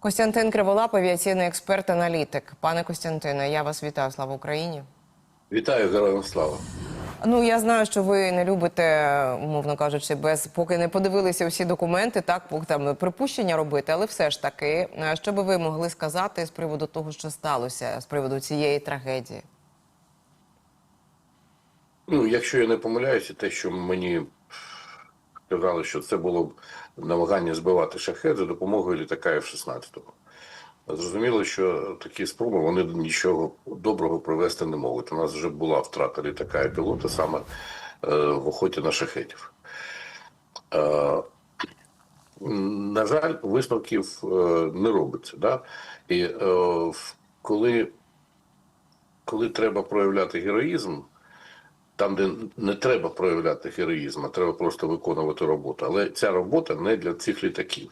Костянтин Криволап, авіаційний експерт-аналітик. Пане Костянтине, я вас вітаю. Слава Україні. Вітаю, героям слава. Ну я знаю, що ви не любите, умовно кажучи, без поки не подивилися всі документи, так там припущення робити, але все ж таки, е, що би ви могли сказати з приводу того, що сталося, з приводу цієї трагедії? Ну, якщо я не помиляюся, те, що мені казали, що це було б намагання збивати шахет за допомогою літака F-16. Зрозуміло, що такі спроби вони нічого доброго привести не можуть. У нас вже була втрата літака і пілота саме е, в охоті на шахетів. Е, на жаль, висновків е, не робиться. Да? І коли, коли треба проявляти героїзм, там, де не треба проявляти героїзм, а треба просто виконувати роботу. Але ця робота не для цих літаків.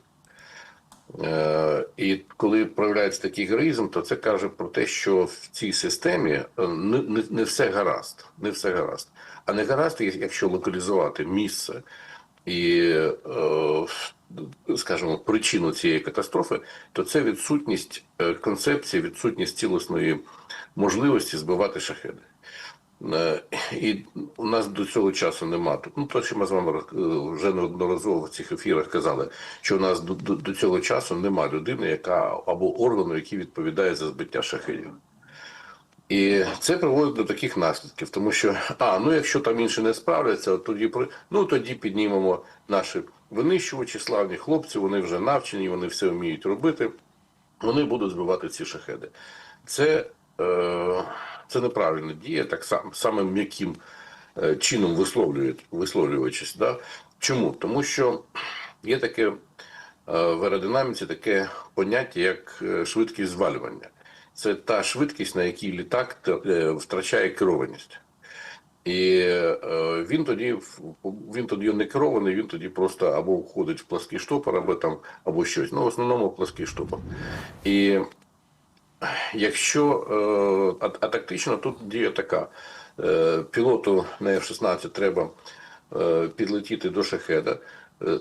Е, і коли проявляється такий героїзм, то це каже про те, що в цій системі е, не, не, не все гаразд. Не все гаразд. А не гаразд, якщо локалізувати місце і, е, скажімо, причину цієї катастрофи, то це відсутність е, концепції, відсутність цілісної можливості збивати шахеди. Е, І у нас до цього часу нема. Ну, то, що ми з вами е, вже неодноразово в цих ефірах казали, що у нас до, до, до цього часу нема людини, яка або органу, який відповідає за збиття шахедів. І це приводить до таких наслідків, тому що а ну якщо там інші не справляться, тоді ну тоді піднімемо наші винищувачі, славні хлопці, вони вже навчені, вони все вміють робити. Вони будуть збивати ці шахеди. Це, е, це неправильна дія, так само самим м'яким е, чином висловлюючись. Да? Чому? Тому що є таке е, в аеродинаміці таке поняття, як е, швидкість звалювання. Це та швидкість, на якій літак втрачає керованість. І він тоді він тоді не керований, він тоді просто або входить в плаский штопор, або там або щось. Ну, в основному плаский штопор. І якщо е, а, а тактично тут дія така: Е, пілоту на F-16 треба е, підлетіти до шахеда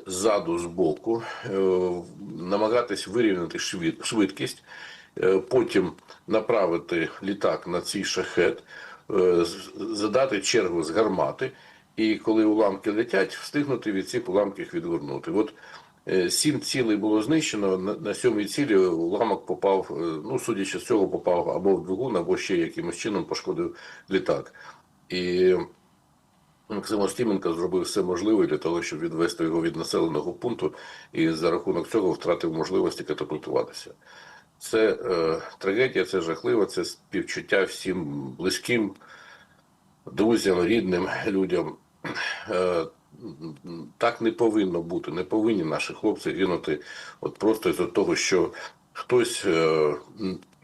ззаду, збоку, е, намагатись вирівняти швидкість, потім направити літак на цей шахет, задати чергу з гармати, і коли уламки летять, встигнути від цих уламків відгорнути. От сім цілей було знищено. На, на сьомій цілі уламок попав, е, ну судячи з цього, попав або в двигун, або ще якимось чином пошкодив літак. І Максим Остіменко зробив все можливе для того, щоб відвести його від населеного пункту, і за рахунок цього втратив можливості катапультуватися. Це е, трагедія, це жахливо, це співчуття всім близьким, друзям, рідним людям. Е, так не повинно бути. Не повинні наші хлопці гинути от просто із-за того, що хтось е,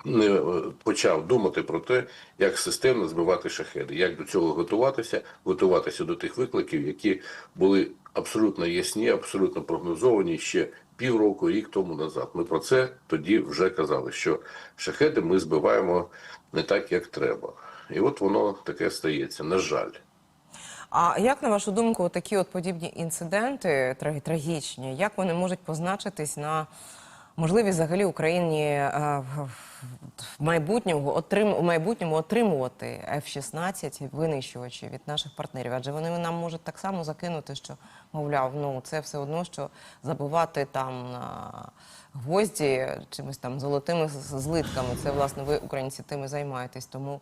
не е, почав думати про те, як системно збивати шахеди, як до цього готуватися, готуватися до тих викликів, які були абсолютно ясні, абсолютно прогнозовані ще півроку, рік тому назад. Ми про це тоді вже казали, що шахеди ми збиваємо не так, як треба. І от воно таке стається, на жаль. А як на вашу думку, такі от подібні інциденти трагічні, як вони можуть позначитись на можливість взагалі Україні е, в- майбутньому отрим в майбутньому отримувати F-16 винищувачі від наших партнерів? Адже вони нам можуть так само закинути, що мовляв, ну це все одно, що забивати там на гвозді чимось там золотими злитками. Це власне ви, українці, тим і займаєтесь. Тому.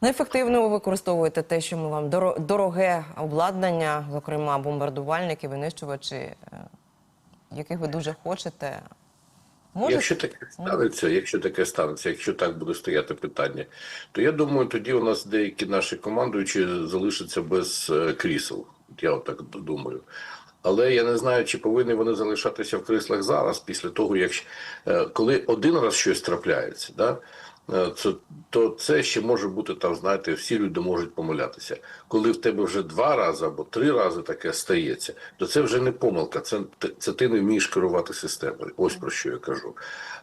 Неефективно ви використовуєте те, що ми вам доро- дороге обладнання, зокрема бомбардувальники, винищувачі, е, яких ви дуже хочете. Може, Якщо таке станеться, якщо таке станеться, якщо так буде стояти питання, то я думаю, тоді у нас деякі наші командуючі залишаться без е, крісел. Я так думаю. Але я не знаю, чи повинні вони залишатися в кріслах зараз, після того, як е, коли один раз щось трапляється, да? Е, це, то це ще може бути там, знаєте, всі люди можуть помилятися. Коли в тебе вже два рази або три рази таке стається, то це вже не помилка, це, це ти не вмієш керувати системою. Ось про що я кажу.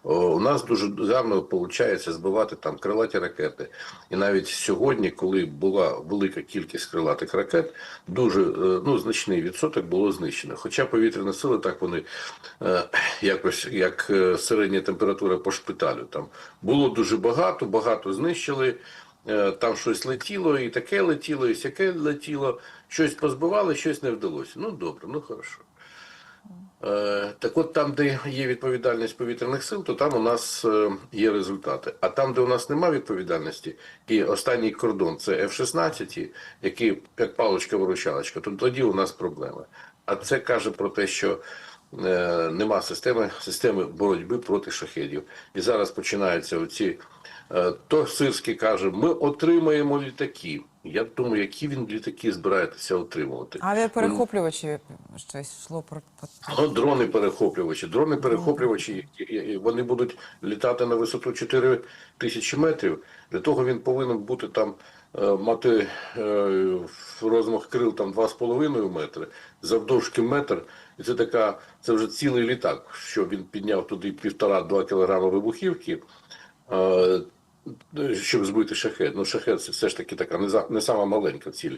О, у нас дуже гарно виходить збивати там крилаті ракети. І навіть сьогодні, коли була велика кількість крилатих ракет, дуже е, ну, значний відсоток було знищено. Хоча повітряні сили так вони е, якось як середня температура по шпиталю. Там було дуже багато, багато знищили. Е, Там щось летіло, і таке летіло, і сяке летіло. Щось позбивали, щось не вдалося. Ну добре, ну хорошо. Е, Так от там, де є відповідальність повітряних сил, то там у нас е, є результати. А там, де у нас немає відповідальності, і останній кордон це F-16, які як паличка-виручалочка, то тоді у нас проблеми. А це каже про те, що нема системи, системи боротьби проти шахедів. І зараз починаються оці. Е, То Сирський каже, ми отримаємо літаки. Я думаю, які він літаки збираєтеся отримувати. Авіаперехоплювачі щось йшло про Ну, дрони перехоплювачі. Дрони перехоплювачі вони будуть літати на висоту 4 тисячі метрів. Для того він повинен бути там е, мати е, розмах крил там 2,5 метри, завдовжки метр. І це така, це вже цілий літак, що він підняв туди півтора-два кілограми вибухівки. Щоб збити шахет. Ну, шахет це все ж таки така не, за, не сама маленька ціль.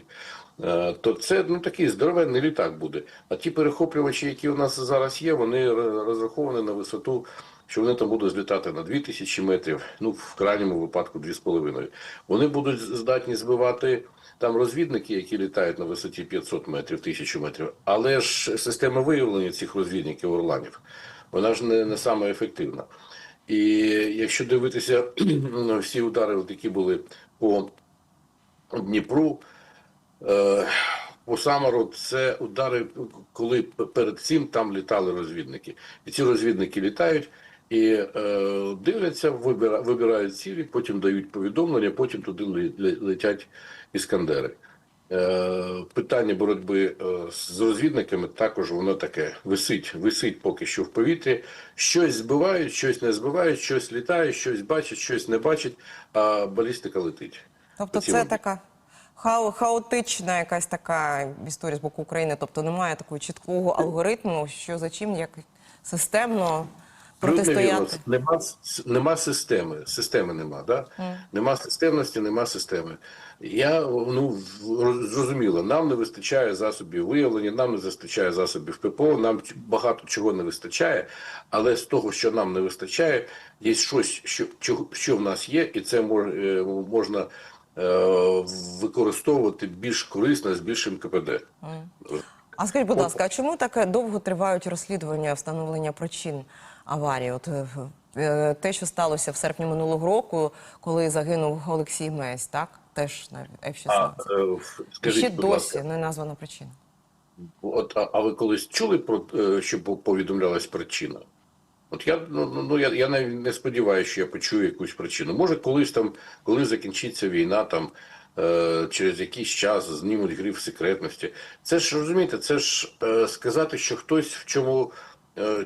Е, то це ну, такий здоровенний літак буде. А ті перехоплювачі, які у нас зараз є, вони розраховані на висоту, що вони там будуть злітати на 2000 метрів, ну, в крайньому випадку 2,5. Вони будуть здатні збивати там розвідники, які літають на висоті 500 метрів, 1000 метрів. Але ж система виявлення цих розвідників орланів, вона ж не, не саме ефективна. І якщо дивитися всі удари, які були по Дніпру, е, по Самару, це удари, коли перед цим там літали розвідники. І ці розвідники літають і е, дивляться, вибирають цілі, потім дають повідомлення, потім туди ле- ле- летять іскандери. Е, питання боротьби е, з розвідниками також воно таке висить, висить поки що в повітрі. Щось збивають, щось не збивають, щось літає, щось бачать, щось не бачать, а балістика летить. Тобто це така хау- хаотична якась така історія з боку України. Тобто немає такого чіткого алгоритму, що за чим як системно протистояти. Нема, нема системи. Системи нема, да? Нема системності, нема системи. Я ну зрозуміло, нам не вистачає засобів виявлення, нам не вистачає засобів ППО, нам багато чого не вистачає, але з того, що нам не вистачає, є щось, що, що, що в нас є, і це мож, е, можна е, використовувати більш корисно з більшим КПД. А скажіть, будь ласка, а чому так довго тривають розслідування встановлення причин аварії? От е, е, те, що сталося в серпні минулого року, коли загинув Олексій Месь, так? Теж на F-16. е, скажіть, ще будь досі ласка, не названа причина. От, а, а ви колись чули про що повідомлялась причина? От я ну, ну, ну я, я навіть не сподіваюся, що я почую якусь причину. Може, колись там, коли закінчиться війна, там е, через якийсь час знімуть гриф секретності. Це ж розумієте, це ж е, сказати, що хтось в чому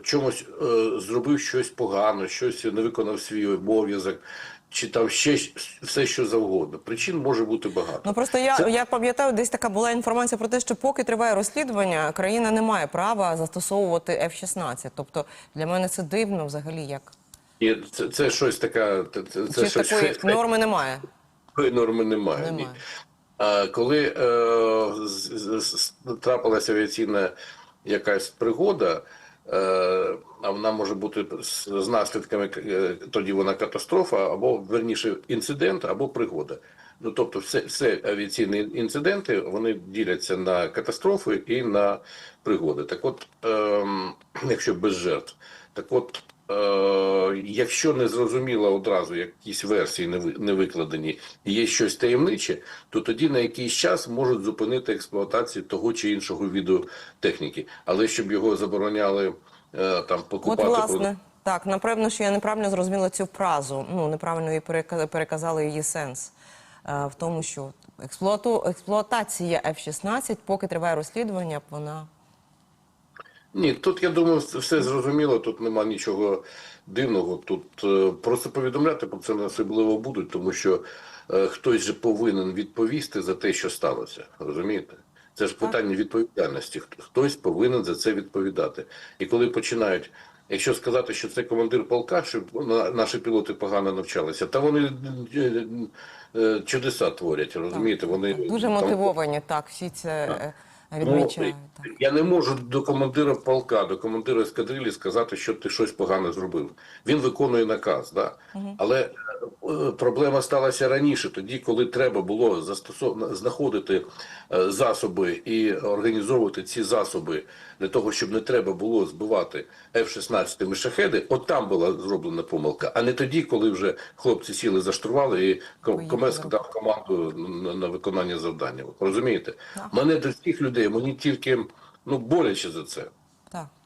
чомусь е, зробив щось погано, щось не виконав свій обов'язок, чи там ще все, що завгодно. Причин може бути багато. Ну просто я, Це- я пам'ятаю, десь така була інформація про те, що поки триває розслідування, країна не має права застосовувати F-16. Тобто для мене це дивно взагалі як. І це, це щось така, це, Чи щось такої норми немає? Такої норми немає. Немає. Ні. А коли е, з- з- з- трапилася авіаційна якась пригода, е, а вона може бути з, з наслідками, е, тоді вона катастрофа, або верніше інцидент, або пригода. Ну тобто, все, все авіаційні інциденти вони діляться на катастрофи і на пригоди. Так от, ем, якщо без жертв, так от. Е, якщо не зрозуміло одразу якісь версії не ви- не викладені, і є щось таємниче, то тоді на якийсь час можуть зупинити експлуатацію того чи іншого виду техніки. Але щоб його забороняли е, там От покупати власне. Так, напевно, що я неправильно зрозуміла цю фразу. Ну, неправильно її перека- переказали її сенс. Е, в тому, що експлуату... експлуатація F-16, поки триває розслідування, вона Ні, тут я думаю, все зрозуміло, тут нема нічого дивного. Тут е, просто повідомляти про це не особливо будуть, тому що е, хтось же повинен відповісти за те, що сталося. Розумієте? Це ж питання відповідальності. Хтось повинен за це відповідати. І коли починають, якщо сказати, що це командир полка, що наші пілоти погано навчалися, та вони е, е, чудеса творять, розумієте? Вони Дуже там- мотивовані, так, всі це е, відмічають. Ну, я не можу до командира полка, до командира ескадрилі сказати, що ти щось погане зробив. Він виконує наказ, да? але е, проблема сталася раніше, тоді, коли треба було застосов... знаходити е, засоби і організовувати ці засоби для того, щоб не треба було збивати F-16 шахеди. От там була зроблена помилка, а не тоді, коли вже хлопці сіли за штурвали і ко- Комеск дав команду на, на виконання завдання. Розумієте? Мене до всіх людей, мені тільки ну боляче за це. Так.